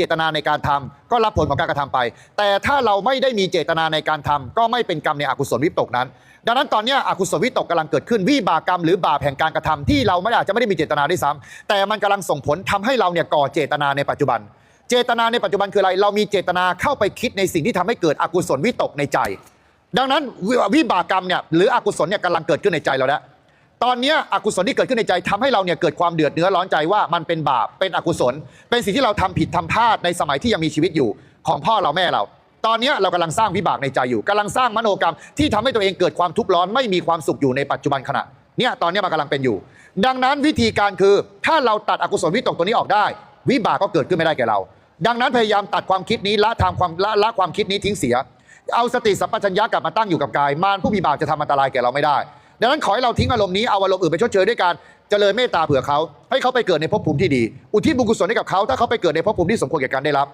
เจตนาในการทำก็รับผลของการกระทำไป แต่ถ้าเราไม่ได้มีเจตนาในการทำก็ไม่เป็นกรรมในอกุศลวิตกนั้น ดังนั้นตอนนี้อกุศลวิตกกำลังเกิดขึ้นวิบากกรรมหรือบาปแห่งการกระทำที่เราไม่อาจจะไม่ได้มีเจตนาด้วยซ้ำแต่มันกำลังส่งผลทำให้เราเนี่ยก่อเจตนาในปัจจุบัน เจตนาในปัจจุบันคืออะไร เรามีเจตนาเข้าไปคิดในสิ่งที่ทำให้เกิดอกุศลวิตกในใจ ดังนั้นวิวิบากกรรมเนี่ยหรืออกุศลเนี่ยกำลังเกิดขึ้นในใจเราแล้ว ตอนนี้อกุศลที่เกิดขึ้นในใจทำให้เราเนี่ยเกิดความเดือดเนื้อร้อนใจว่ามันเป็นบาปเป็นอกุศล เป็นสิ่งที่เราทำผิดทำพลาดในสมัยที่ยังมีชีวิตอยู่ของพ่อเราแม่เรา ตอนนี้เรากำลังสร้างวิบากในใจอยู่กำลังสร้างมโนกรรมที่ทำให้ตัวเองเกิดความทุกข์ร้อนไม่มีความสุขอยู่ในปัจจุบันขณะเนี่ยตอนนี้มันกำลังเป็นอยู่ ดังนั้นวิธีการคือถ้าเราตัดอกุศลวิตกตัวนี้ออกได้ วิบากก็เกิดขึ้นไม่ได้แก่เรา ดังนั้นพยายามตัดความคิดนี้ละทางความละละความคิดนี้ทิ้งเสีย เอาสติสัมปชัญญะกลับมาตั้งอยู่กับกายมารผู้มีบาปจะทำอันตรายแก่เราไม่ได้ ดังนั้นขอให้เราทิ้งอารมณ์นี้เอาอารมณ์อื่นไปชดเชยด้วยการเจริญเมตตาเผื่อเขาให้เขาไปเกิดในภพภูมิที่ดี อุทิศบุญกุศลให้กับเขาถ้าเขาไปเกิดในภพภูมิที่สมควรแก่การได้รับ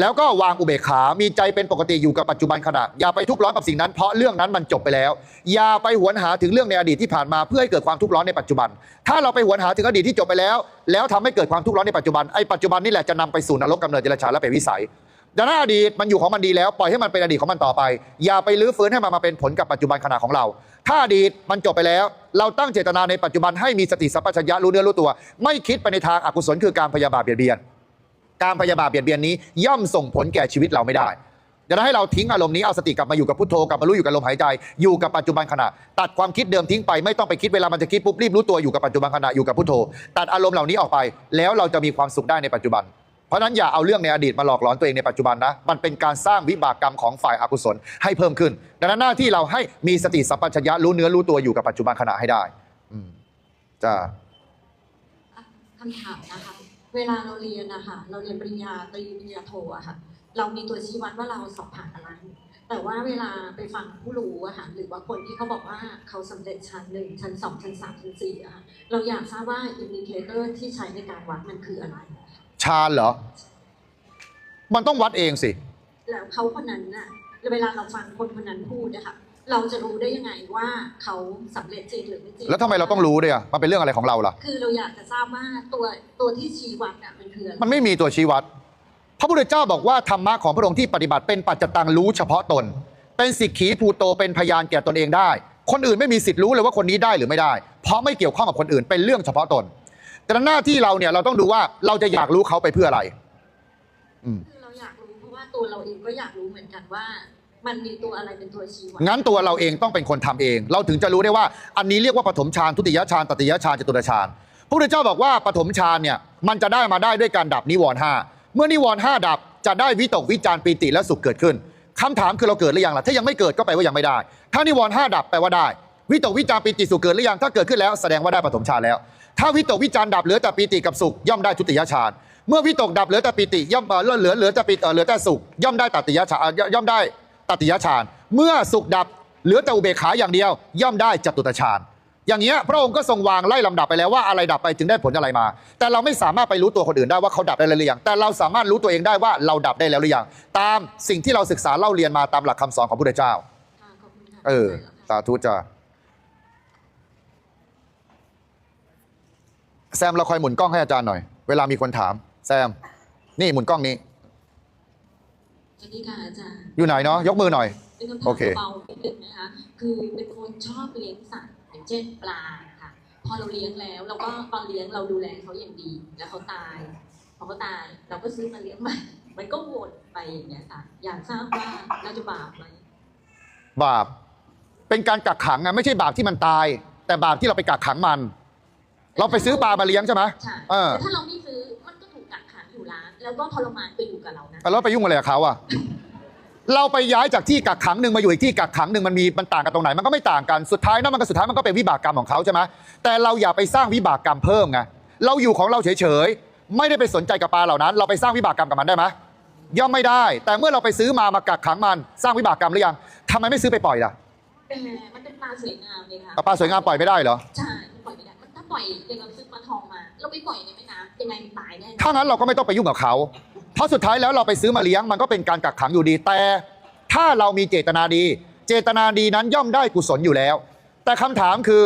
แล้วก็วางอุเบกขา มีใจเป็นปกติอยู่กับปัจจุบันขณะ อย่าไปทุกข์ร้อนกับสิ่งนั้น เพราะเรื่องนั้นมันจบไปแล้ว อย่าไปหวนหาถึงเรื่องในอดีตที่ผ่านมาเพื่อให้เกิดความทุกข์ร้อนในปัจจุบัน ถ้าเราไปหวนหาถึงอดีตที่จบไปแล้ว แล้วทำให้เกิดความทุกข์ร้อนในปัจจุบัน ไอ้ปัจจุบันนี่แหละจะนำไปสู่นรกกำเนิดเดรัจฉานและเป็นวิสัยดังนั้นอดีตมันอยู่ของมันดีแล้วปล่อยให้มันเป็นอดีตของมันต่อไป อย่าไปลื้อฟื้นให้มันมาเป็นผลกับปัจจุบันขณะของเรา ถ้าอดีตมันจบไปแล้ว เราตั้งเจตนาในปัจจุบันให้มีสติสัมปชัญญะรู้เนื้อรู้ตัว ไม่คิดไปในทางอกุศลคือการพยาบาทเบียดเบียน การพยาบาทเบียดเบียนนี้ ย่อมส่งผลแก่ชีวิตเราไม่ได้ดังนั้นให้เราทิ้งอารมณ์นี้เอาสติกลับมาอยู่กับพุทโธกลับมารู้อยู่กับลมหายใจอยู่กับปัจจุบันขณะ ตัดความคิดเดิมทิ้งไปไม่ต้องไปคิดเวลามันจะคิดปุ๊บรีบรู้ตัวอยู่กับปัจจุบันขณะอยู่กับพุทโธ ตัดอารมณ์เหล่านี้ออกไป แล้วเราจะมีความสุขได้ในปัจจุบัน เพราะฉะนั้นอย่าเอาเรื่องในอดีตมาหลอกหลอนตัวเองในปัจจุบันนะ มันเป็นการสร้างวิบากกรรมของฝ่ายอกุศลให้เพิ่มขึ้น ดังนั้นหน้าที่เราให้มีสติสัมปชัญญะรู้เนื้อรู้ตัวอยู่กับปัจจุบันขณะให้ได้ อืมจ้าคำถามนะคะ เวลาเราเรียนนะคะเราเรียนปริญญาตรีปริญญาโทอะค่ะ เรามีตัวชี้วัดว่าเราสอบผ่านอะไร แต่ว่าเวลาไปฟังผู้รู้อะค่ะหรือว่าคนที่เขาบอกว่าเขาสำเร็จชั้นหนึ่งชั้นสองชั้นสามชั้นสี่อะค่ะเราอยากทราบว่าอินดิเคเตอร์ที่ใช้ในการวัดมันคืออะไร ฌานเหรอ มันต้องวัดเองสิ แล้วเขาคนนั้นน่ะเวลาเราฟังคนคนนั้นพูดนะคะเราจะรู้ได้ยังไงว่าเขาสำเร็จจริงหรือไม่จริงแล้วทำไมเราต้องรู้ด้วยอะมันเป็นเรื่องอะไรของเราล่ะ คือเราอยากจะทราบว่าตัวตัวที่ชี้วัดอะมันคืออะไรมันไม่มีตัวชี้วัด พระพุทธเจ้าบอกว่าธรรมะของพระองค์ที่ปฏิบัติเป็นปัจจตังรู้เฉพาะตน เป็นสิกขีภูโตเป็นพยานแก่ตนเองได้ คนอื่นไม่มีสิทธิ์รู้เลยว่าคนนี้ได้หรือไม่ได้ เพราะไม่เกี่ยวข้องกับคนอื่นเป็นเรื่องเฉพาะตน แต่หน้าที่เราเนี่ยเราต้องดูว่าเราจะอยากรู้เขาไปเพื่ออะไร อืม คือเราอยากรู้เพราะว่าตัวเราเองก็อยากรู้เหมือนกันว่า มันมีตัวอะไรเป็นตัวชี้วัดงั้นตัวเราเองต้องเป็นคนทำเอง เราถึงจะรู้ได้ว่า อันนี้เรียกว่าปฐมฌานทุติยฌานตติยฌานจตุตฌานพระพุทธเจ้าบอกว่าปฐมฌานเนี่ยมันจะได้มาได้ด้วยการดับนิวรณ์ห้าเมื่อนิวรณ์ห้าดับจะได้วิตกวิจารปีติและสุขเกิดขึ้นคำถามคือเราเกิดหรือยังล่ะถ้ายังไม่เกิดก็แปลว่ายังไม่ได้ ถ้านิวรณ์ห้าดับแปลว่าได้ วิตกวิจารปีติสุขเกิดหรือยังถ้าเกิดขึ้นแล้วแสดงว่าได้ปฐมฌานแล้ว ถ้าวิตกวิจารดับเหลือแต่ปีติกับสุขย่อมได้ทุติยฌานเมื่อวิตกดับเหลือแต่ปีติย่อมเอ่อเหลือเหลือเหลือแต่ปีเอ่อเหลือแต่สุขย่อมได้ตติยฌานเอ่อย่อมได้ตติยฌานเมื่อสุขดับเหลือแต่อุเบกขาอย่างเดียว ย่อมได้จตุตฌานอย่างเงี้ยพระองค์ก็ทรงวางไล่ลำดับไปแล้วว่าอะไรดับไปจึงได้ผลอะไรมา แต่เราไม่สามารถไปรู้ตัวคนอื่นได้ว่าเขาดับได้แล้วหรือยังแต่เราสามารถรู้ตัวเองได้ว่าเราดับได้แล้วหรือยังตามสิ่งที่เราศึกษาเล่าเรียนมาตามหลักคำสอนของพระพุทธเจ้าค่ะขอบคุณค่ะเออสาธุจ้า แซมเราคอยหมุนกล้องให้อาจารย์หน่อย เวลามีคนถาม แซม นี่หมุนกล้องนี้ สวัสดีค่ะอาจารย์ อยู่ไหนเนาะยกมือหน่อย เป็นคำถาโอมเคเบาๆนิดนึงนะคะ คือเป็นคนชอบเลี้ยงสัตว์อย่างเช่นปลาค่ะ พอเราเลี้ยงแล้วเราก็ตอนเลี้ยงเราดูแลเขาอย่างดี แล้วเขาตาย พอเขาตายเราก็ซื้อมาเลี้ยงใหม่ มันก็วนไปอย่างเงี้ยค่ะ อยากทราบว่าเราจะบาปไหมบาป เป็นการกักขังอะไม่ใช่บาปที่มันตาย แต่บาปที่เราไปกักขังมัน เราไปซื้อปลามาเลี้ยงใช่ไหมใช่เออแต่ถ้าเราไม่ซื้อมันก็ถูกกักขังอยู่ร้าน แล้วก็ทรมานไปอยู่กับเรานะ แล้วเราไปยุ่งอะไรกับเขาอะเราไปย้ายจากที่กักขังหนึ่งมาอยู่อีกที่กักขังหนึ่งมันมีมันต่างกันตรงไหนมันก็ไม่ต่างกันสุดท้ายนั่นมันก็สุดท้ายมันก็เป็นวิบากกรรมของเขาใช่ไหมแต่เราอย่าไปสร้างวิบากกรรมเพิ่มไงเราอยู่ของเราเฉยๆไม่ได้ไปสนใจกับปลาเหล่านั้น เราไปสร้างวิบากกรรมกับมันได้ไหมย่อมไม่ได้ แต่เมื่อเราไปซื้อมามากักขังมันสร้างวิบากกรรมหรือยังทำไมไม่ซื้อไปปล่อยล่ะแต่มันเป็นปลาสวยงามเลยค่ะเอาปลาสวยงามปล่อยไม่ได้เหรอใช่ ปล่อยไม่ได้มังเราซื้อปลาทองมา เราไปปล่อยในแม่น้ำยังไงมันตายแน่ถ้างั้นเราก็ไม่ต้องไปยุ่งกับเขา เพราะสุดท้ายแล้วเราไปซื้อมาเลี้ยงมันก็เป็นการกักขังอยู่ดี แต่ ถ้าเรามีเจตนาดี เจตนาดีนั้นย่อมได้กุศลอยู่แล้ว แต่คำถามคือ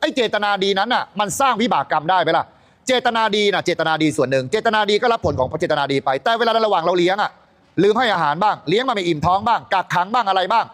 ไอ้เจตนาดีนั้นน่ะมันสร้างวิบากกรรมได้ไหมล่ะ เจตนาดีน่ะเจตนาดีส่วนหนึ่ง เจตนาดีก็รับผลของเจตนาดีไป แต่เวลาในระหว่างเราเลี้ยงอะลืมให้อาหารบ้างเลี้ยงมาไม่อิ่มท้องบ้างกักขังบ้างอะไรบ้าง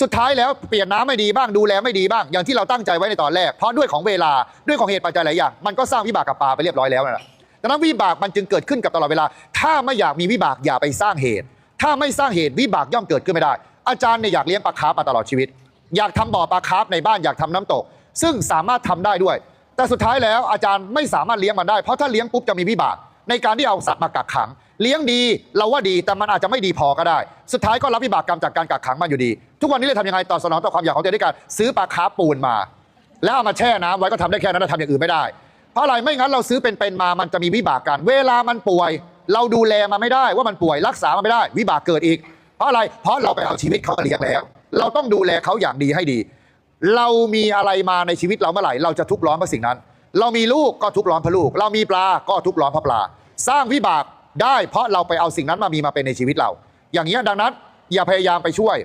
สุดท้ายแล้วเปลี่ยนน้ำไม่ดีบ้างดูแลไม่ดีบ้าง อย่างที่เราตั้งใจไว้ในตอนแรก เพราะด้วยของเวลาด้วยของเหตุปัจจัยหลายอย่าง มันก็สร้างวิบากกับปลาไปเรียบร้อยแล้วนะดังนั้นวิบากมันจึงเกิดขึ้นกับตลอดเวลา ถ้าไม่อยากมีวิบากอย่าไปสร้างเหตุ ถ้าไม่สร้างเหตุวิบากย่อมเกิดขึ้นไม่ได้ อาจารย์เนี่ยอยากเลี้ยงปลาคาร์ฟมาตลอดชีวิต อยากทำบ่อปลาคาร์ฟในบ้านอยากทำน้ำตก ซึ่งสามารถทำได้ด้วย แต่สุดท้ายแล้วอาจารย์ไม่สามารถเลี้ยงมันได้เพราะถ้าเลี้ยงปุ๊บจะมีวิบาก ในการที่เอาสัตว์มากักขัง เลี้ยงดีเราว่าดีแต่มันอาจจะไม่ดีพอก็ได้ สุดท้ายก็รับวิบากกรรมจากการกักขังมันอยู่ดี ทุกวันนี้เลยทำยังไงตอบสนองต่อความอยากของตัวเองด้วยการซื้อปลาคาร์ฟปูนมา แล้วเอามาแช่น้ำไว้ก็ทำได้แค่นั้นนะทำอย่างอื่นไม่ได้ เพราะอะไรไม่งั้นเราซื้อเป็นๆมามันจะมีวิบากกันเวลามันป่วย เราดูแลมันไม่ได้ว่ามันป่วยรักษามันไม่ได้ วิบากเกิดอีก เพราะอะไรเพราะเราไปเอาชีวิตเขามาเลี้ยงแล้ว เราต้องดูแลเขาอย่างดีให้ดี เรามีอะไรมาในชีวิตเราเมื่อไหร่เราจะทุกข์ร้อนเพราะสิ่งนั้น เรามีลูกก็ทุกข์ร้อนเพราะลูก เรามีปลาก็ทุกข์ร้อนเพราะปลา สร้างวิบาก ได้เพราะเราไปเอาสิ่งนั้นมามีมาเป็นในชีวิตเรา อย่างนี้ยดังนั้นอย่าพยายามไปช่วย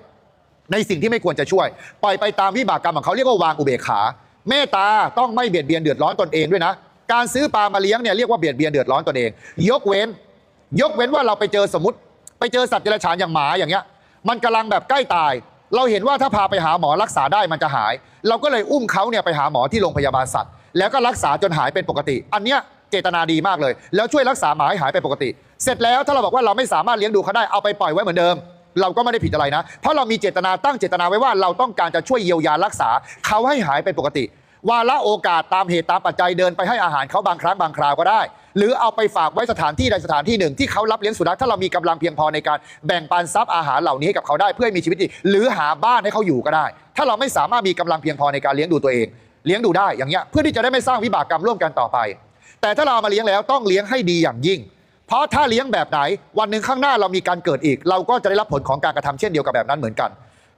ในสิ่งที่ไม่ควรจะช่วย ปล่อยไปตามวิบากกรรมของเขาเรียกว่าวางอุเบกขา เมตตาต้องไม่เบียดเบียนเดือดร้อนตนเองด้วยนะ การซื้อปลามาเลี้ยงเนี่ยเรียกว่าเบียดเบียนเดือดร้อนตนเอง ยกเว้น ยกเว้นว่าเราไปเจอสมมติ ไปเจอสัตว์เดรัจฉานอย่างหมาอย่างเงี้ย มันกำลังแบบใกล้ตาย เราเห็นว่าถ้าพาไปหาหมอรักษาได้มันจะหาย เราก็เลยอุ้มเขาเนี่ยไปหาหมอที่โรงพยาบาลสัตว์ แล้วก็รักษาจนหายเป็นปกติ อันเนี้ย เจตนาดีมากเลย แล้วช่วยรักษาหมาให้หายเป็นปกติ เสร็จแล้วถ้าเราบอกว่าเราไม่สามารถเลี้ยงดูเขาได้เอาไปปล่อยไว้เหมือนเดิม เราก็ไม่ได้ผิดอะไรนะ เพราะเรามีเจตนาตั้งเจตนาไว้ว่าเราต้องการจะช่วยเยียวยารักษาเขาให้หายเป็นปกติวาระโอกาสตามเหตุตามปัจจัยเดินไปให้อาหารเขาบางครั้งบางคราวก็ได้ หรือเอาไปฝากไว้สถานที่ใดสถานที่หนึ่งที่เขารับเลี้ยงสุนัขถ้าเรามีกำลังเพียงพอในการแบ่งปันทรัพย์อาหารเหล่านี้ให้กับเขาได้เพื่อให้มีชีวิตดีหรือหาบ้านให้เขาอยู่ก็ได้ ถ้าเราไม่สามารถมีกำลังเพียงพอในการเลี้ยงดูตัวเอง เลี้ยงดูได้อย่างเงี้ยเพื่อที่จะได้ไม่สร้างวิบากกรรมร่วมกันต่อไป แต่ถ้าเรามาเลี้ยงแล้วต้องเลี้ยงให้ดีอย่างยิ่ง เพราะถ้าเลี้ยงแบบไหน วันหนึ่งข้างหน้าเรามีการเกิดอีก เราก็จะได้รับผลของการกระทำเช่นเดียวกับแบบนั้นเหมือนกัน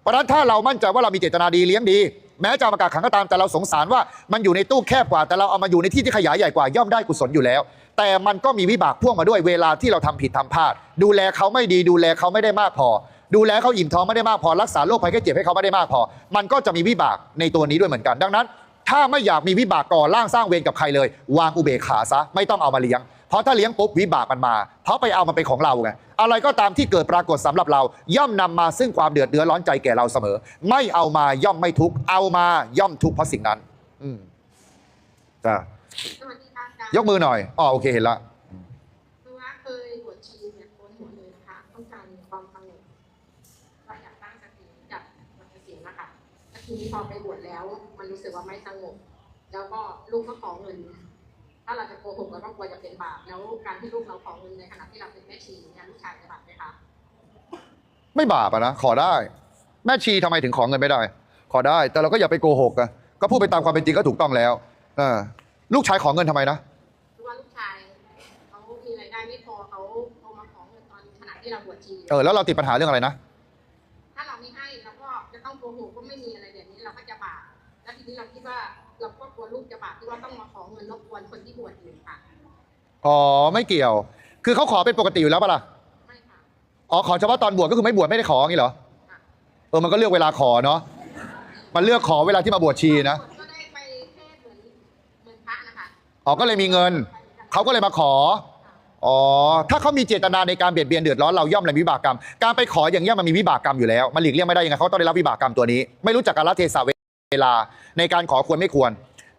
เพราะฉะนั้นถ้าเรามั่นใจว่าเรามีเจตนาดีเลี้ยงดี แม้จะมากักขังก็ตามแต่เราสงสารว่ามันอยู่ในตู้แคบกว่า แต่เราเอามาอยู่ในที่ที่ขยายใหญ่กว่าย่อมได้กุศลอยู่แล้ว แต่มันก็มีวิบากพ่วงมาด้วยเวลาที่เราทำผิดทำพลาด ดูแลเขาไม่ดี ดูแลเขาไม่ได้มากพอ ดูแลเขาอิ่มท้องไม่ได้มากพอรักษาโรคภัยแค่เจ็บให้เขาไม่ได้มากพอ มันก็จะมีวิบากในตัวนี้ด้วยเหมือนกัน ดังนั้น ถ้าไม่อยากมีวิบากก่อร่างสร้างเวรกับใครเลย วางอุเบกขาซะไม่ต้องเอามาเลี้ยง เพราะถ้าเลี้ยงปุ๊บวิบากมันมา เพราะไปเอามันเป็นของเราไงอะไรก็ตามที่เกิดปรากฏสำหรับเรา ย่อมนำมาซึ่งความเดือดเดือดร้อนใจแก่เราเสมอ ไม่เอามาย่อมไม่ทุกข์เอามาย่อมทุกข์เพราะสิ่งนั้น อืมจ้ะสวัสดีค่ะอาจารย์ยกมือหน่อยอ๋อโอเคเห็นละ คือว่าเคยบวชชีเนี่ยโกนหัวเลยนะคะ ต้องการความสงบก็อยากตั้งสติจากมันเสียงนะคะแล้ว ทีนี้พอไปบวชแล้ว มันรู้สึกว่าไม่สงบ แล้วก็ลูกก็ขอเงิน ถ้าเราจะโกหกเราก็กลัวจะเป็นบาป แล้วการที่ลูกเราขอเงินในขณะที่เราเป็นแม่ชีเนี่ยลูกชายจะบาปไหมคะ ไม่บาปอะนะ ขอได้ แม่ชีทำไมถึงขอเงินไม่ได้ ขอได้ แต่เราก็อย่าไปโกหกอะก็พูดไปตามความเป็นจริงก็ถูกต้องแล้วเออลูกชายขอเงินทำไมนะคือว่าลูกชายเขามีรายได้ไม่พอเขาเอามาขอเงินตอนขณะที่เราบวชชี เออ แล้วเราติดปัญหาเรื่องอะไรนะ ลัวลูกจะบาปที่ว่าต้องมาขอเงินรบกวนคนที่บวชอยู่ค่ะ อ๋อไม่เกี่ยว คือเขาขอเป็นปกติอยู่แล้วปะล่ะ ไม่ค่ะ อ๋อขอเฉพาะตอนบวชก็คือไม่บวชไม่ได้ขออย่างนี้เหรอเออมันก็เลือกเวลาขอเนาะ มันเลือกขอเวลาที่มาบวชชีนะ ก็ได้ไปแค่เหมือนเหมือนพระนะคะอ๋อก็เลยมีเงิน เขาก็เลยมาขอ อ๋อ ถ้าเขามีเจตนาในการเบียดเบียนเดือดร้อนเราย่อมเลยมีวิบากกรรม การไปขออย่างเงี้ยมันมีวิบากกรรมอยู่แล้ว มันหลีกเลี่ยงไม่ได้ยังไงเขาต้องได้รับวิบากกรรมตัวนี้ ไม่รู้จักกาลเทศะเวลาในการขอควรไม่ควร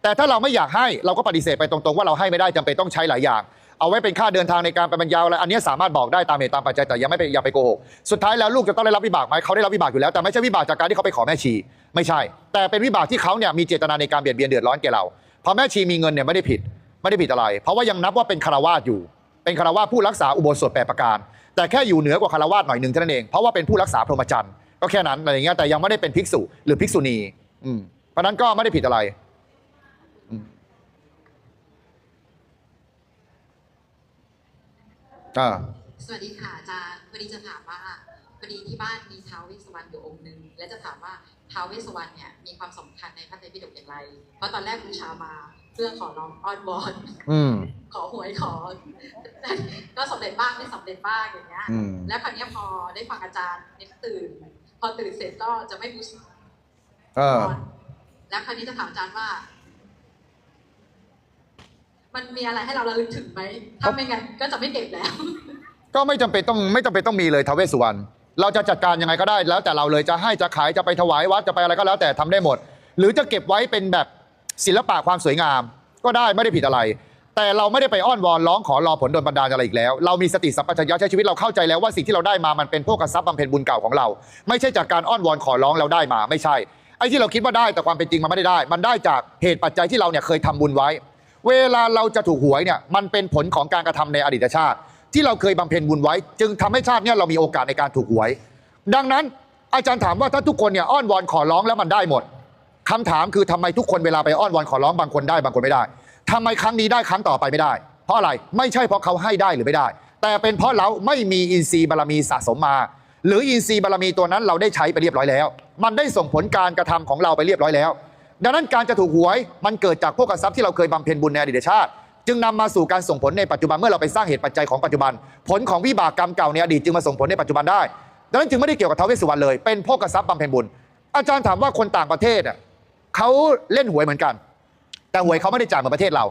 แต่ถ้าเราไม่อยากให้เราก็ปฏิเสธไปตรงๆ ว่าเราให้ไม่ได้จำเป็นต้องใช้หลายอย่าง เอาไว้เป็นค่าเดินทางในการไปบรรยาวอะไรอันนี้สามารถบอกได้ตามเหตุตามปัจจัยแต่ยังไม่ไปอย่าไปโกหกสุดท้ายแล้วลูกจะต้องได้รับวิบากไหมเขาได้รับวิบากอยู่แล้วแต่ไม่ใช่วิบากจากการที่เขาไปขอแม่ชี ไม่ใช่ แต่เป็นวิบากที่เขาเนี่ยมีเจตนาในการเบียดเบียนเดือดร้อนแก่เราพอแม่ชีมีเงินเนี่ยไม่ได้ผิด ไม่ได้ผิดอะไร เพราะว่ายังนับว่าเป็นคารวาสอยู่ เป็นคารวาสผู้รักษาอุโบสถแปดประการ แต่แค่อยู่เหนือกว่าคารวาสหน่อยหนึ่งเท่านั้นเองเพราะว่าเป็นผู้รักษาพรหมจรรย์ก็แค่นั้นอะไรอย่างเงี้ยแต่ยังไม่ได้เป็นภิกษุหรือภิกษุณีอืมเพราะนั้นก็ไม่ได้ผิดอะไร อืม อ่าสวัสดีค่ะอาจารย์พอดีจะถามว่าพอดีที่บ้านมีท้าวเวสสวรรณอยู่องค์หนึ่งและจะถามว่าท้าวเวสสวรรณเนี่ยมีความสำคัญในพระไตรปิฎกอย่างไร เพราะตอนแรกบูชามาเพื่อขอร้องอ้อนวอนอืม ขอหวยขอ ก็สำเร็จบ้างไม่สำเร็จบ้างอย่างเงี้ย อืม แล้วคราวเนี้ยพอได้ฟังอาจารย์เนี่ยตื่น พอตื่นเสร็จก็จะไม่บูชา เออ แล้วคราวนี้จะถามอาจารย์ว่า มันมีอะไรให้เราระลึกถึงไหม ถ้าไม่งั้นก็จะไม่เก็บแล้ว ก็ไม่จำเป็นต้องไม่จำเป็นต้องมีเลยทาวเวสสุวรรณเราจะจัดการยังไงก็ได้ แล้วแต่เราเลยจะให้จะขายจะไปถวายวัดจะไปอะไรก็แล้วแต่ทำได้หมด หรือจะเก็บไว้เป็นแบบศิลปะความสวยงาม ก็ได้ไม่ได้ผิดอะไร แต่เราไม่ได้ไปอ้อนวอนร้องขอรอผลโดนบันดาลอะไรอีกแล้ว เรามีสติสัมปชัญญะใช้ชีวิตเราเข้าใจแล้วว่าสิ่งที่เราได้มามันเป็นพวกกระซับบำเพ็ญบุญเก่าของเรา ไม่ใช่จากการอ้อนวอนขอร้องเราได้มาไม่ใช่ไอ้ที่เราคิดว่าได้แต่ความเป็นจริงมันไม่ได้ได้ มันได้จากเหตุปัจจัยที่เราเนี่ยเคยทำบุญไว้ เวลาเราจะถูกหวยเนี่ยมันเป็นผลของการกระทำในอดีตชาติ ที่เราเคยบำเพ็ญบุญไว้ จึงทำให้ชาติเนี่ยเรามีโอกาสในการถูกหวย ดังนั้นอาจารย์ถามว่าถ้าทุกคนเนี่ยอ้อนวอนขอร้องแล้วมันได้หมดคำถามคือทำไมทุกคนเวลาไปอ้อนวอนขอร้องบางคนได้บางคนไม่ได้ทำไมครั้งนี้ได้ครั้งต่อไปไม่ได้ เพราะอะไรไม่ใช่เพราะเขาให้ได้หรือไม่ได้ แต่เป็นเพราะเราไม่มีอินทรีย์บารมีสะสมมา หรืออินทรีย์บารมีตัวนั้นเราได้ใช้ไปเรียบร้อยแล้ว มันได้ส่งผลการกระทำของเราไปเรียบร้อยแล้ว ดังนั้นการจะถูกหวยมันเกิดจากพวกกทรัพย์ที่เราเคยบำเพ็ญบุญในอดีตชาติ จึงนำมาสู่การส่งผลในปัจจุบันเมื่อเราไปสร้างเหตุปัจจัยของปัจจุบัน ผลของวิบากกรรมเก่าในอดีตจึงมาส่งผลในปัจจุบันได้ดังนั้นจึงไม่ได้เกี่ยวกับท้าวเวสสุวรรณเลยเป็นพวกกทรัพย์บำเพ็ญบุญ อาจารย์ถามว่าคนต่างประเทศอะเขาเล่นหวยเหมือนกัน แต่หวยเขาไม่ได้จ่ายเหมือนประเทศเรา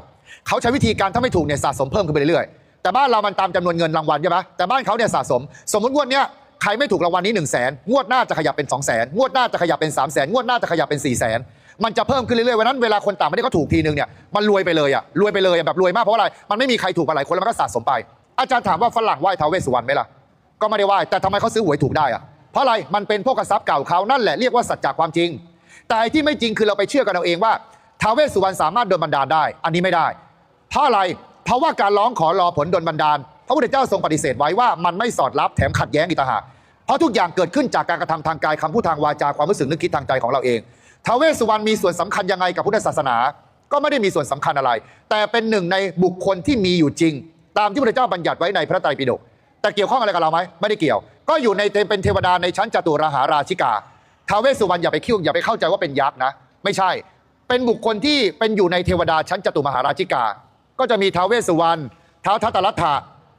เขาใช้วิธีการถ้าไม่ถูกเนี่ยสะสมเพิ่มขึ้นไปเรื่อยๆแต่บ้านเรามันตามจำนวนเงินรางวัลใช่ไหมแต่บ้านเขาเนี่ยสะสม สมมติงวดเนี้ยใครไม่ถูกรางวัลนี้1นึ่งแสนงวดหน้าจะขยับเป็น2องแสนงวดหน้าจะขยับเป็น3ามแสนงวดหน้าจะขยับเป็น4ี่แสน มันจะเพิ่มขึ้นเรื่อยๆวันนั้นเวลาคนต่างประเทศเขาถูกทีนึงเนี่ยมันรวยไปเลยอะรวยไปเลยอะแบบรวยมากเพราะอะไรมันไม่มีใครถูกมาหลายคนแล้วมันก็สะสมไป อาจารย์ถามว่าฝรั่งไหว้ท้าวเวสสุวรรณไหมล่ะก็ไม่ได้ไหว้แต่ทำไมเขาซื้อหวยถูกได้อะเพราะอะไรมันเป็นพวกกรัพย์เก่าเขานั่นแหละเรียกว่าสัจจะความจริง แต่ที่ไม่จริงคือเราไปเชื่อกันเอาเองว่าท้าวเวสสุวรรณสามารถโดนบันดาลได้ อันนี้ไม่ได้ เพราะอะไรเพราะว่าการร้องขอรอผลโดนบันดาลพระพุทธเจ้าทรงปฏิเสธไว้ว่ามันไม่สอดรับแถมขัดแย้งอีกต่างหากเพราะทุกอย่างเกิดขึ้นจากการกระทำทางกายคำพูดทางวาจาความรู้สึกนึกคิดทางใจของเราเอง ท้าวเวสสุวรรณมีส่วนสำคัญยังไงกับพุทธศาสนา ก็ไม่ได้มีส่วนสำคัญอะไร แต่เป็นหนึ่งในบุคคลที่มีอยู่จริง ตามที่พระเจ้าบัญญัติไว้ในพระไตรปิฎกแต่เกี่ยวข้องอะไรกับเราไหมไม่ได้เกี่ยว ก็อยู่ในเป็นเทวดาในชั้นจตุรหาราชิกาท้าวเวสสุวรรณอย่าไปคิดอย่าไปเข้าใจว่าเป็นยักษ์นะ ไม่ใช่ เป็นบุคคลที่เป็นอยู่ในเทวดาชั้นจตุมหาราชิกา ก็จะมีท้าวเวสสุวรรณท้าวทัตตรัตถะ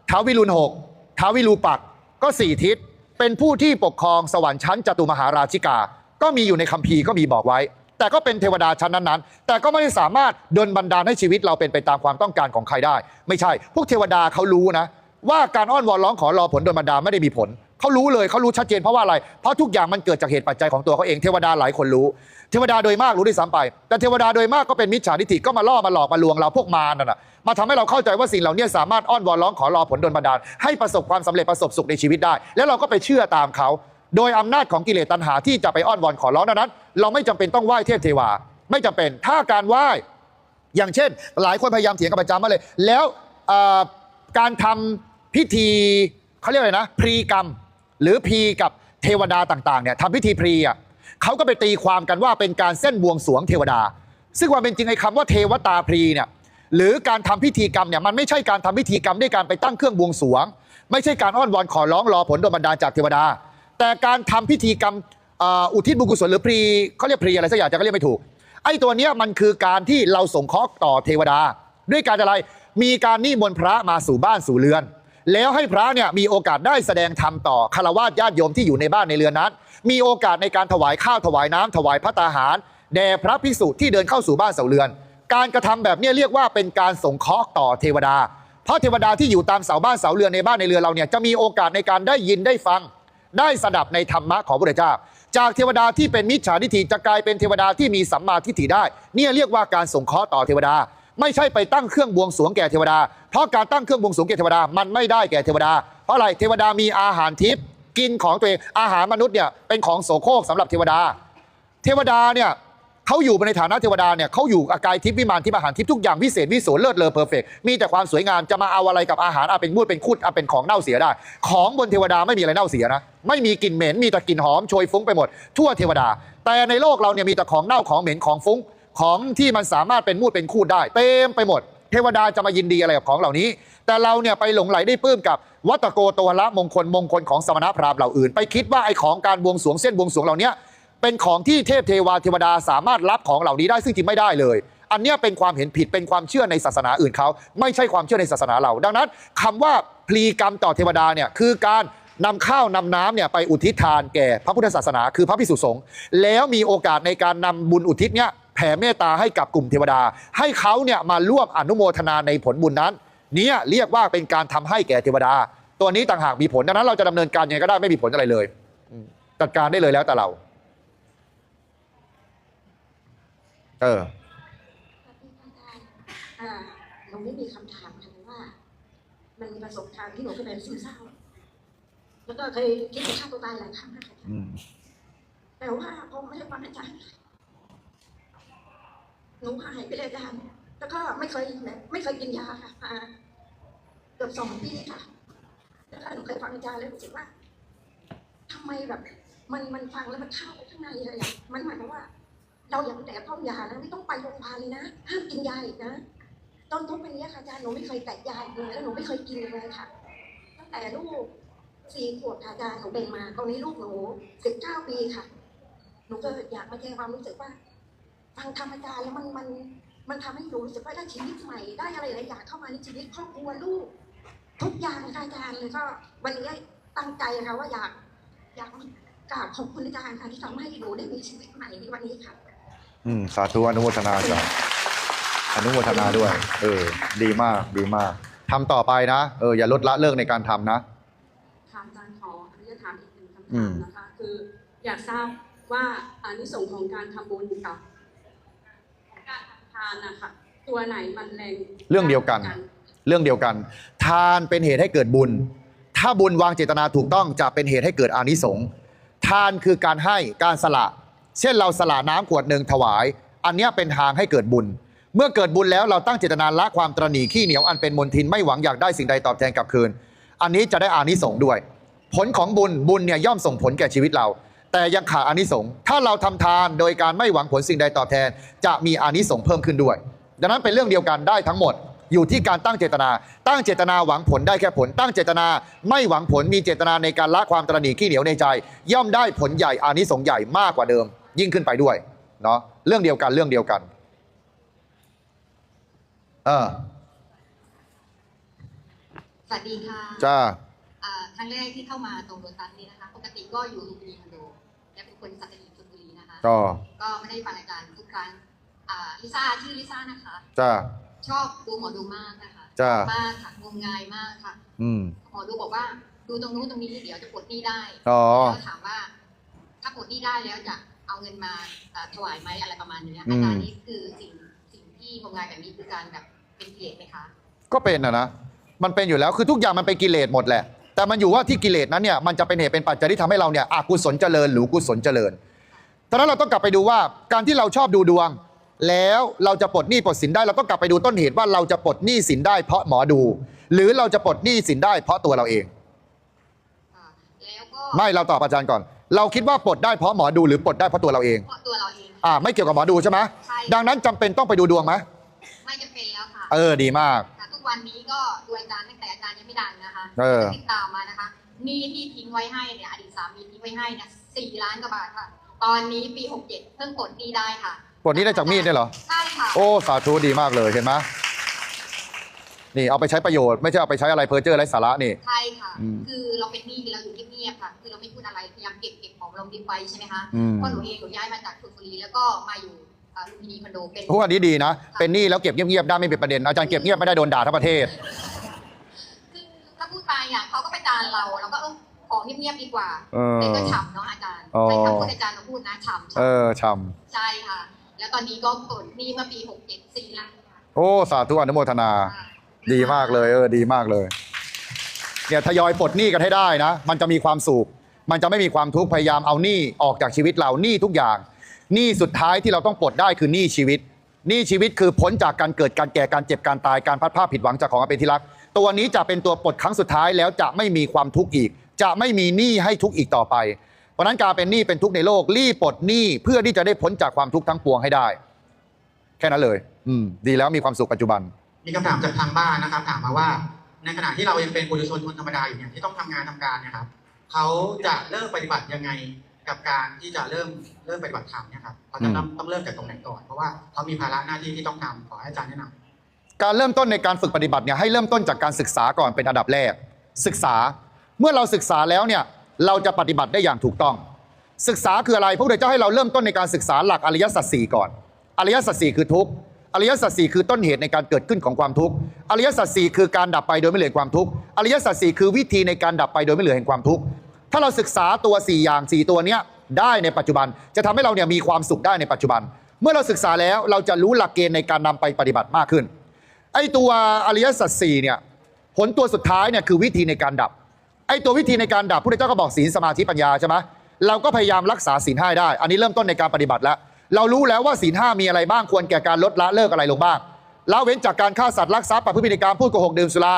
ท้าววิรุณหกท้าววิรูปักก็สี่ทิศเป็นผู้ที่ปกครองสวรรค์ชั้นจตุมหาราชิกา ก็มีอยู่ในคัมภีร์ก็มีบอกไว้ แต่ก็เป็นเทวดาชั้นนั้นๆ แต่ก็ไม่ได้สามารถดลบันดาลให้ชีวิตเราเป็นไปตามความต้องการของใครได้ ไม่ใช่ พวกเทวดาเขารู้นะ ว่าการอ้อนวอนร้องขอรอผลโดนบันดาลไม่ได้มีผลเขารู้เลยเขารู้ชัดเจนเพราะว่าอะไร เพราะทุกอย่างมันเกิดจากเหตุปัจจัยของตัวเขาเองเทวดาหลายคนรู้ เทวดาโดยมากรู้ด้วยซ้ำไป แต่เทวดาโดยมากก็เป็นมิจฉาทิฏฐิก็มาล่อมาหลอกมาลวงเราพวกมารน่ะมาทำให้เราเข้าใจว่าสิ่งเหล่านี้สามารถอ้อนวอนร้องขอรอผลโดนบันดาลให้ประสบความสำเร็จประสบสุขในชีวิตได้ แล้วเราก็ไปเชื่อตามเขา โดยอำนาจของกิเลสตัณหาที่จะไปอ้อนวอนขอร้องนั้น เราไม่จำเป็นต้องไหว้เทพเทวา ไม่จำเป็นถ้าการไหว้อย่างเช่น หลายคนพยายามเถียงกับประจำมาเลย แล้วการทำพิธีเขาเรียกอะไรนะพรีกรรม หรือพรีกับเทวดาต่างๆเนี่ยทำพิธีพรีอะเขาก็ไปตีความกันว่าเป็นการเส้นบวงสรวงเทวดา ซึ่งความเป็นจริงไอ้คำว่าเทวตาพรีเนี่ยหรือการทำพิธีกรรมเนี่ยมันไม่ใช่การทำพิธีกรรมด้วยการไปตั้งเครื่องบวงสรวง ไม่ใช่การอ้อนวอนขอร้องรอผลโดนบันดาลจากเทวดา แต่การทำพิธีกรรมเอ่ออุทิศบุญกุศลหรือพรีเขาเรียกพรีอะไรสักอย่างจะก็เรียกไม่ถูก ไอ้ตัวเนี้ยมันคือการที่เราส่งเคราะห์ต่อเทวดา ด้วยการอะไรมีการนิมนต์พระมาสู่บ้านสู่เรือน แล้วให้พระเนี่ยมีโอกาสได้แสดงธรรมต่อคารวะญาติโยมที่อยู่ในบ้านในเรือนนั้น มีโอกาสในการถวายข้าวถวายน้ำถวายพระตาหาร แด่พระภิกษุที่เดินเข้าสู่บ้านสู่เรือน การกระทำแบบเนี้ยเรียกว่าเป็นการส่งเคราะห์ต่อเทวดา เพราะเทวดาที่อยู่ตามเสาบ้านเสาเรือนในบ้านในเรือนเราเนี่ยจะมีโอกาสในการได้ยินได้ฟัง ได้สดับในธรรมะของพระเจ้า จากเทวดาที่เป็นมิจฉาทิฏฐิจะกลายเป็นเทวดาที่มีสัมมาทิฏฐิได้ เนี่ยเรียกว่าการส่งเคราะห์ต่อเทวดา ไม่ใช่ไปตั้งเครื่องบวงสรวงแก่เทวดา เพราะการตั้งเครื่องบวงสรวงแก่เทวดามันไม่ได้แก่เทวดา เพราะอะไรเทวดามีอาหารทิพย์กินของตัวเองอาหารมนุษย์เนี่ยเป็นของโสโครกสำหรับเทวดา เทวดาเนี่ย เขาอยู่ในฐานะเทวดาเนี่ยเขาอยู่อากายทิพย์วิมานทิพย์อาหารทิพย์ทุกอย่างวิเศษวิโสเลิศเลอเพอร์เฟกมีแต่ความสวยงามจะมาเอาอะไรกับอาหารอาเป็นมูดเป็นคุดอาเป็นของเน่าเสียได้ ของบนเทวดาไม่มีอะไรเน่าเสียนะไม่มีกลิ่นเหม็นมีแต่กลิ่นหอมโชยฟุ้งไปหมด ทั่วเทวดา แต่ในโลกเราเนี่ยมีแต่ของเน่าของเหม็นของฟุ้งของที่มันสามารถเป็นมูดเป็นคูดได้ เต็มไปหมด เทวดาจะมายินดีอะไรกับของเหล่านี้ แต่เราเนี่ยไปหลงไหลได้ปื้มกับวัตโกโตละมงคลมงคลของสมณพราหมณ์เหล่าอื่น ไปคิดว่าไอ้ของการบวงสรวงเส้นบวงสวงเหล่านี้ เป็นของที่เทพเทวาเทวดาสามารถรับของเหล่านี้ได้ซึ่งจริงไม่ได้เลย อันเนี้ยเป็นความเห็นผิดเป็นความเชื่อในศาสนาอื่นเขาไม่ใช่ความเชื่อในศาสนาเรา ดังนั้นคำว่าพลีกรรมต่อเทวดาเนี่ยคือการนำข้าวนำน้ำเนี่ยไปอุทิศทานแก่พระพุทธศาสนาคือพระพิสุสงฆ์แล้วมีโอกาสในการนำบุญอุทิศเนี่ยแผ่เมตตาให้กับกลุ่มเทวดา ให้เขาเนี่ยมาร่วมอนุโมทนาในผลบุญนั้น เนี่ยเรียกว่าเป็นการทำให้แก่เทวดา ตัวนี้ต่างหากมีผลดังนั้นเราจะดำเนินการยังไงก็ได้ไม่มีผลอะไรเลยอืมจัดการได้เลยแล้วแต่เรา เอออ่าหนูไม่มีคำถามค่ะว่า มันมีประสบการณ์ที่หนูเคยเป็นซึมเศร้า แล้วก็เคยคิดจะฆ่าตัวตายหลายครั้งนะคะอืมแต่ว่าพอไม่ได้ฟังอาจารย์หนูหายไปเลยอาจารย์แล้วก็ไม่เคยไม่เคยกินยาค่ะมาเกือบสองปีค่ะแล้วก็หนูเคยฟังอาจารย์แล้วรู้สึกว่าทำไมแบบ มันมันฟังแล้วมันเข้าไปข้างในเลยอะมันหมายความว่า เราอย่าแตะต้องยานะไม่ต้องไปโรงพยาบาลเลยนะห้ามกินยาอีกนะจนทุกวันนี้ค่ะอาจารย์หนูไม่เคยแตะยาอีกเลยแล้วหนูไม่เคยกินเลยค่ะ ตั้งแต่ลูกสี่ขวบค่ะอาจารย์หนูเป็นมาตอนนี้ลูกหนูสิบเก้าปีค่ะ หนูก็อยากมาแชร์ความรู้สึกว่าฟังธรรมอาจารย์แล้วมันมันมันทำให้หนูรู้สึกว่าได้ชีวิตใหม่ได้อะไรหลายอย่างเข้ามาในชีวิตครอบครัวลูก ทุกอย่างค่ะอาจารย์เลยก็วันนี้ตั้งใจค่ะว่าอยากอยากกราบขอบคุณอาจารย์ค่ะที่ทำให้หนูได้มีชีวิตใหม่ในวันนี้ค่ะ อืมสาธุอนุโมทนาจ้ะอนุโมทนาด้วย เออ ดีมากดีมากทำต่อไปนะเอออย่าลดละเลิกในการทำนะถามอาจารย์ขออนุญาตถามอีกหนึ่งคำอืถามมนะคะ คือ อยากทราบว่าอานิสงส์ของการทำบุญกับการทำทานนะคะตัวไหนมันแรงเรื่องเดียวกัน เรื่องเดียวกัน ทานเป็นเหตุให้เกิดบุญ ถ้าบุญวางเจตนาถูกต้องจะเป็นเหตุให้เกิดอานิสงส์ทานคือการให้การสละ เช่นเราสละน้ำขวดหนึ่งถวาย อันนี้เป็นทางให้เกิดบุญ เมื่อเกิดบุญแล้วเราตั้งเจตนาละความตรณีขี้เหนียวอันเป็นมลทินไม่หวังอยากได้สิ่งใดตอบแทนกลับคืน อันนี้จะได้อานิสงส์ด้วย ผลของบุญบุญเนี่ยย่อมส่งผลแก่ชีวิตเรา แต่ยังขาดอานิสงส์ถ้าเราทำทานโดยการไม่หวังผลสิ่งใดตอบแทน จะมีอานิสงส์เพิ่มขึ้นด้วย ดังนั้นเป็นเรื่องเดียวกันได้ทั้งหมดอยู่ที่การตั้งเจตนา ตั้งเจตนาหวังผลได้แค่ผล ตั้งเจตนาไม่หวังผลมีเจตนาในการละความตรณีขี้เหนียวในใจ ย่อมได้ผลใหญ่อานิสงส์ใหญ่มากกว่าเดิม ยิ่งขึ้นไปด้วยเนาะเรื่องเดียวกันเรื่องเดียวกัน เออสวัสดีค่ะจ้าอ่าครั้งแรกที่เข้ามาตรงโรตัสนี่นะคะ ปกติก็อยู่ลุมพินีคอนโดและเป็นคนสัตหีบชลบุรีนะคะก็ก็ไม่ได้ฟังอาจารย์ทุกครั้งอ่าลิซ่าชื่อลิซ่านะคะจ้าชอบดูหมอดูมากนะคะจ้ามากค่ะงมงายมากค่ะ อืมหมอดูบอกว่า ดูตรงนู้นตรงนี้เดี๋ยวจะปลดหนี้ได้อ๋อแล้วถามว่า ถ้าปลดหนี้ได้แล้วจะ เอาเงินมาเอ่อถวายไหมอะไรประมาณนี้อืมอาจารย์นี่คือสิ่งสิ่งที่งมงายแบบนี้คือการแบบเป็นกิเลสไหมคะ ก็เป็นนะนะ มันเป็นอยู่แล้วคือทุกอย่างมันเป็นกิเลสหมดแหละ แต่มันอยู่ว่าที่กิเลสนั้นเนี่ยมันจะเป็นเหตุเป็นปัจจัยที่ทำให้เราเนี่ยอกุศลเจริญหรือกุศลเจริญตอนนั้นเราต้องกลับไปดูว่าการที่เราชอบดูดวง แล้วเราจะปลดหนี้ปลดสินได้เราต้องกลับไปดูต้นเหตุว่าเราจะปลดหนี้สินได้เพราะหมอดู หรือเราจะปลดหนี้สินได้เพราะตัวเราเองอ่าแล้วก็ไม่เราตอบอาจารย์ก่อน เราคิดว่าปลดได้เพราะหมอดูหรือปลดได้เพราะตัวเราเอง เพราะตัวเราเอง อ่า ไม่เกี่ยวกับหมอดูใช่ไหมใช่ ดังนั้นจำเป็นต้องไปดูดวงไหมไม่จะเป็นแล้วค่ะเออดีมากค่ะทุกวันนี้ก็ดูอาจารย์ตั้งแต่อาจารย์ยังไม่ดังนะคะเออ ติดตามมานะคะหนี่ที่ทิ้งไว้ให้เนี่ยอดีตสามีทิ้งไว้ให้เนี่ยสี่ล้านกว่าบาทค่ะ ตอนนี้ปีหกเจ็ดเพิ่งปลดหนี้ได้ค่ะปลดหนี้ได้จากมีดเนี่ยเหรอ ใช่ค่ะ โอ้ สาธุดีมากเลยเห็นไหม นี่เอาไปใช้ประโยชน์ไม่ใช่เอาไปใช้อะไรเพอเจอร์ไรสาระนี่ ใช่ค่ะ อืมคือเราเป็นหนี้เราอยู่เงียบๆค่ะ คือเราไม่พูดอะไรพยายามเก็บเก็บของลงดิบไว้ใช่ไหมคะอืม เพราะหนูเองหนูย้ายมาจากชลบุรีแล้วก็มาอยู่อ่าลุมพินีคอนโดเป็นทุกวันนี้ดีนะ เป็นหนี้แล้วเก็บเงียบๆได้ไม่เป็นประเด็นอาจารย์เก็บเงียบไม่ได้โดนด่าทั้งประเทศคือถ้าพูดไปอะเขาก็ไปจานเราเราก็เออของเงียบๆดีกว่าเออเป็นก็ฉ่ำเนาะอาจารย์อ๋อ ใช้คำพูดอาจารย์มาพูดนะฉ่ำเอฉ่ำอช่ใช่ค่ะ แล้วตอนนี้ก็ปลดหนี้เมื่อปีหกเจ็ดสี่ล้านำโอ้สาธุอนุโมทนา ดีมากเลยเออดีมากเลยเนี่ยทยอยปลดหนี้กันให้ได้นะ มันจะมีความสุขมันจะไม่มีความทุกข์พยายามเอาหนี้ออกจากชีวิตเราหนี้ทุกอย่างหนี้สุดท้ายที่เราต้องปลดได้คือหนี้ชีวิตหนี้ชีวิตคือพ้นจากการเกิดการแก่การเจ็บการตายการพัดภาผิดหวังจากของอันเป็นที่รัก ตัวนี้จะเป็นตัวปลดครั้งสุดท้ายแล้วจะไม่มีความทุกข์อีก จะไม่มีหนี้ให้ทุกข์อีกต่อไป เพราะฉะนั้นการเป็นหนี้เป็นทุกข์ในโลกรีบปลดหนี้เพื่อที่จะได้พ้นจากความทุกข์ทั้งปวงให้ได้ แค่นั้นเลย อืม ดีแล้วมีความสุขปัจจุบัน มีคำถามจากทางบ้านนะครับ ถามมาว่า ในขณะที่เรายังเป็นปุถุชนคนธรรมดาอยู่เนี่ยที่ต้องทำงานทำการเนะครับเขาจะเริ่มปฏิบัติยังไงกับการที่จะเริ่มเริ่มปฏิบัติธรรมเนี่ยครับเขาจะต้องต้องเริ่มจากตรงไหนก่อน เพราะว่าเขามีภาระหน้าที่ที่ต้องทำขอให้อาจารย์แนะนำการเริ่มต้นในการฝึกปฏิบัติเนี่ยให้เริ่มต้นจากการศึกษาก่อนเป็นอันดับแรก ศึกษาเมื่อเราศึกษาแล้วเนี่ยเราจะปฏิบัติได้อย่างถูกต้อง ศึกษาคืออะไรพระพุทธเจ้าให้เราเริ่มต้นในการศึกษาหลักอริยสัจสี่ก่อน อริยสัจสี่คือทุกข์ อริยสัจสี่คือต้นเหตุในการเกิดขึ้นของความทุกข์อริยสัจสี่คือการดับไปโดยไม่เหลือความทุกข์อริยสัจสี่คือวิธีในการดับไปโดยไม่เหลือแห่งความทุกข์ถ้าเราศึกษาตัว 4 อย่าง 4 ตัวเนี้ยได้ในปัจจุบัน จะทำให้เราเนี่ยมีความสุขได้ในปัจจุบัน เมื่อเราศึกษาแล้วเราจะรู้หลักเกณฑ์ในการนำไปปฏิบัติมากขึ้น ไอ้ตัวอริยสัจสี่เนี่ยผลตัวสุดท้ายเนี่ยคือวิธีในการดับ ไอ้ตัววิธีในการดับพระพุทธเจ้าก็บอกศีลสมาธิปัญญาใช่ไหมเราก็พยายามรักษาศีลห้าได้ อันนี้เริ่มต้นในการปฏิบัติแล้ว เรารู้แล้วว่าศีลห้ามีอะไรบ้างควรแก่การลดละเลิกอะไรลงบ้างละเว้นจากการฆ่าสัตว์ลักทรัพย์ประพฤติในการพูดโกหกดื่มสุรา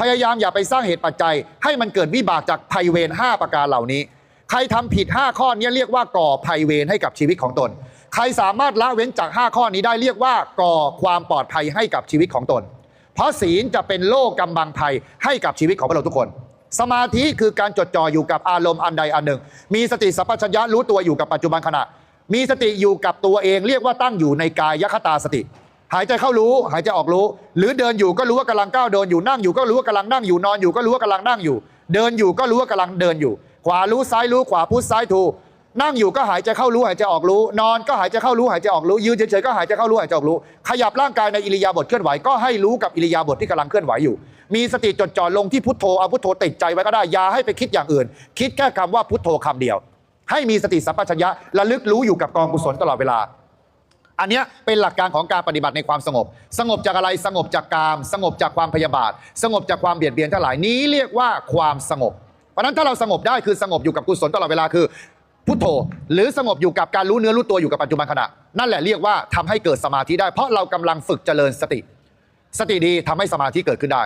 พยายามอย่าไปสร้างเหตุปัจจัย ให้มันเกิดวิบากจากภัยเวรห้าประการเหล่านี้ ใครทำผิด 5 ข้อนี้เรียกว่าก่อภัยเวรให้กับชีวิตของตน ใครสามารถละเว้นจาก 5 ข้อนี้ได้เรียกว่าก่อความปลอดภัยให้กับชีวิตของตน เพราะศีลจะเป็นโล่กำบังภัยให้กับชีวิตของพวกเราทุกคน สมาธิคือการจดจ่ออยู่กับอารมณ์อันใดอันหนึ่ง มีสติสัพพัญญะรู้ตัวอยู่กับปัจจุบันขณะ มีสติอยู่กับตัวเองเรียกว่าตั้งอยู่ในกายยคตาสติ หายใจเข้ารู้ หายใจออกรู้ หรือเดินอยู่ก็รู้ว่ากำลังก้าวเดินอยู่นั่งอยู่ก็รู้ว่ากำลังนั่งอยู่นอนอยู่ก็รู้ว่ากำลังนั่งอยู่ เดินอยู่ก็รู้ว่ากำลังเดินอยู่ ขวารู้ซ้ายรู้ขวาพุทซ้ายถูนั่งอยู่ก็หายใจเข้ารู้หายใจออกรู้ นอนก็หายใจเข้ารู้หายใจออกรู้ยืนเฉยๆก็หายใจเข้ารู้หายใจออกรู้ ขยับร่างกายในอิริยาบถเคลื่อนไหวก็ให้รู้กับอิริยาบถที่กำลังเคลื่อนไหวอยู่ มีสติจดจ่อลงที่พุทโธเอาพุทโธติดใจไว้ก็ได้อย่าให้ไปคิดอย่างอื่น คิดแค่คำว่าพุทโธคำเดียว ให้มีสติสัมปชัญญะระลึกรู้อยู่กับกองกุศลตลอดเวลา อันเนี้ยเป็นหลักการของการปฏิบัติในความสงบ สงบจากอะไรสงบจากกาม สงบจากความพยาบาท สงบจากความเบียดเบียนทั้งหลายนี้เรียกว่าความสงบ เพราะฉะนั้นถ้าเราสงบได้คือสงบอยู่กับกุศลตลอดเวลาคือพุทโธหรือสงบอยู่กับการรู้เนื้อรู้ตัวอยู่กับปัจจุบันขณะ นั่นแหละเรียกว่าทำให้เกิดสมาธิได้ เพราะเรากำลังฝึกเจริญสติ สติดีทำให้สมาธิเกิดขึ้นได้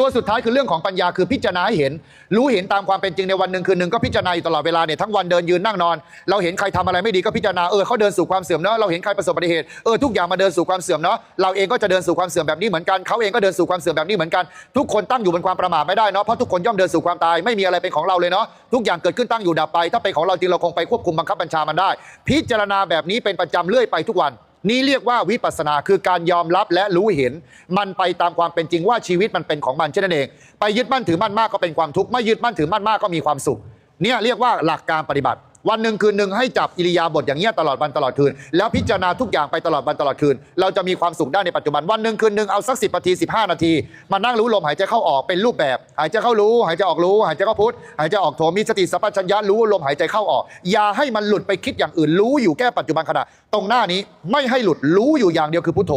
ตัวสุดท้ายคือเรื่องของปัญญาคือพิจารณาให้เห็น รู้เห็นตามความเป็นจริงในวันหนึ่งคืนหนึ่งก็พิจารณาอยู่ตลอดเวลาเนี่ยทั้งวันเดินยืนนั่งนอน เราเห็นใครทำอะไรไม่ดีก็พิจารณาเออเขาเดินสู่ความเสื่อมเนาะเราเห็นใครประสบอุบัติเหตุเออทุกอย่างมาเดินสู่ความเสื่อมเนาะเราเองก็จะเดินสู่ความเสื่อมแบบนี้เหมือนกันเขาเองก็เดินสู่ความเสื่อมแบบนี้เหมือนกันทุกคนตั้งอยู่บนความประมาทไม่ได้เนาะเพราะทุกคนย่อมเดินสู่ความตายไม่มีอะไรเป็นของเราเลยเนาะทุกอย่างเกิดขึ้นตั้งอยู่ดับไป ถ้าเป็นของเราจริงเราคงไปควบคุมบังคับบัญชามันได้ พิจารณาแบบนี้เป็นประจำเรื่อยไปทุกวัน นี่เรียกว่าวิปัสสนาคือการยอมรับและรู้เห็น มันไปตามความเป็นจริงว่าชีวิตมันเป็นของมันเช่นนั้นเอง ไปยึดมั่นถือมั่นมากก็เป็นความทุกข์ไม่ยึดมั่นถือมั่นมากก็มีความสุข เนี่ยเรียกว่าหลักการปฏิบัติ วันหนึ่งคืนหนึ่งให้จับอิริยาบถอย่างเงี้ยตลอดวันตลอดคืน แล้วพิจารณาทุกอย่างไปตลอดวันตลอดคืน เราจะมีความสุขได้ในปัจจุบันวันหนึ่งคืนหนึ่งเอาสักสินาที15นาที มานั่งรู้ลมหายใจเข้าออกเป็นรูปแบบ หายใจเข้ารู้ หายใจออกรู้ หายใจเข้าพุทหายใจออกโทมีสติสัพพัญญะรู้ลมหายใจเข้าออก อย่าให้มันหลุดไปคิดอย่างอื่นรู้อยู่แค่ปัจจุบันขณะ ตรงหน้านี้ไม่ให้หลุดรู้อยู่อย่างเดียวคือพุทโธ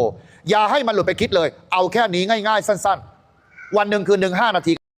อย่าให้มันหลุดไปคิดเลย เอาแค่นี้ง่าย ๆ สั้น ๆ วันหนึ่งคืนหนึ่งห้านาที